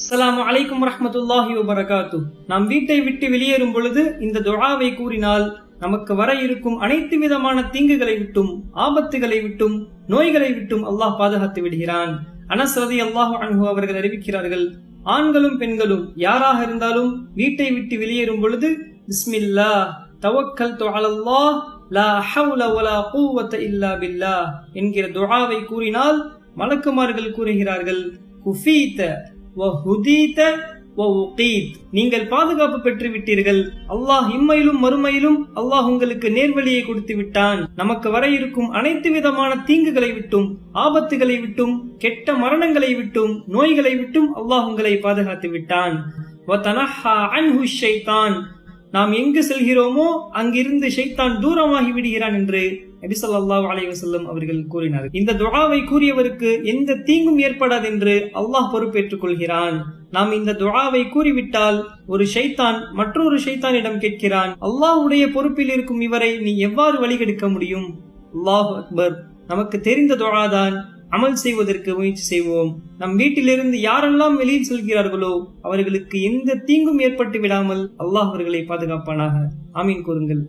அஸ்லாம் அலைக்கும் ரஹமத்துல்லாஹி வபரகாத்து நாம் வீட்டை விட்டு வெளியேறும் பொழுது இந்த துழாவை கூறினால் நமக்கு வர இருக்கும் அனைத்து விதமான தீங்குகளை விட்டும் ஆபத்துகளை விட்டும் நோய்களை விட்டும் அல்லாஹ் பாதுகாத்து விடுகிறான். அனஸ் அல்லாஹ் அன்ஹு அவர்கள் அறிவிக்கிறார்கள் ஆண்களும் பெண்களும் யாராக இருந்தாலும் வீட்டை விட்டு வெளியேறும் பொழுது பிஸ்மில்லா தவக்கல் அலல்லாஹ் லா ஹவுல வலா கூவத்த இல்லா பில்லா என்கிற துழாவை கூறினால் மலக்குமார்கள் கூறுகிறார்கள் குஃபீத்த நீங்கள் பாதுகாப்பு பெற்று விட்டீர்கள் அல்லாஹ் இம்மையிலும் மறுமையிலும் அல்லாஹ் உங்களுக்கு நேர்வழியை கொடுத்து விட்டான் நமக்கு வர இருக்கும் அனைத்து விதமான தீங்குகளை விட்டும் ஆபத்துகளை விட்டும் கெட்ட மரணங்களை விட்டும் நோய்களை விட்டும் அல்லாஹ் உங்களை பாதுகாத்து விட்டான். ஷைத்தான் நாம் எங்கு செல்கிறோமோ அங்கிருந்து ஷைத்தான் தூரமாகி விடுகிறான் என்று நபி அலைவசல்லம் அவர்கள் கூறினார். இந்த துழாவை கூறியவருக்கு எந்த தீங்கும் ஏற்படாது என்று அல்லாஹ் பொறுப்பேற்றுக் கொள்கிறான். நாம் இந்த துழாவை கூறிவிட்டால் ஒரு ஷைத்தான் மற்றொரு ஷைத்தானிடம் கேட்கிறான் அல்லாஹ்வுடைய பொறுப்பில் இருக்கும் இவரை நீ எவ்வாறு வழிகெடுக்க முடியும்? அல்லாஹ் அக்பர். நமக்கு தெரிந்த துஆதான் அமல் செய்வதற்கு முயற்சி செய்வோம். நம் வீட்டிலிருந்து யாரெல்லாம் வெளியில் செல்கிறார்களோ அவர்களுக்கு எந்த தீங்கும் ஏற்பட்டு விடாமல் அல்லாஹ் அவர்களை பாதுகாப்பானாக. ஆமீன் கூறுங்கள்.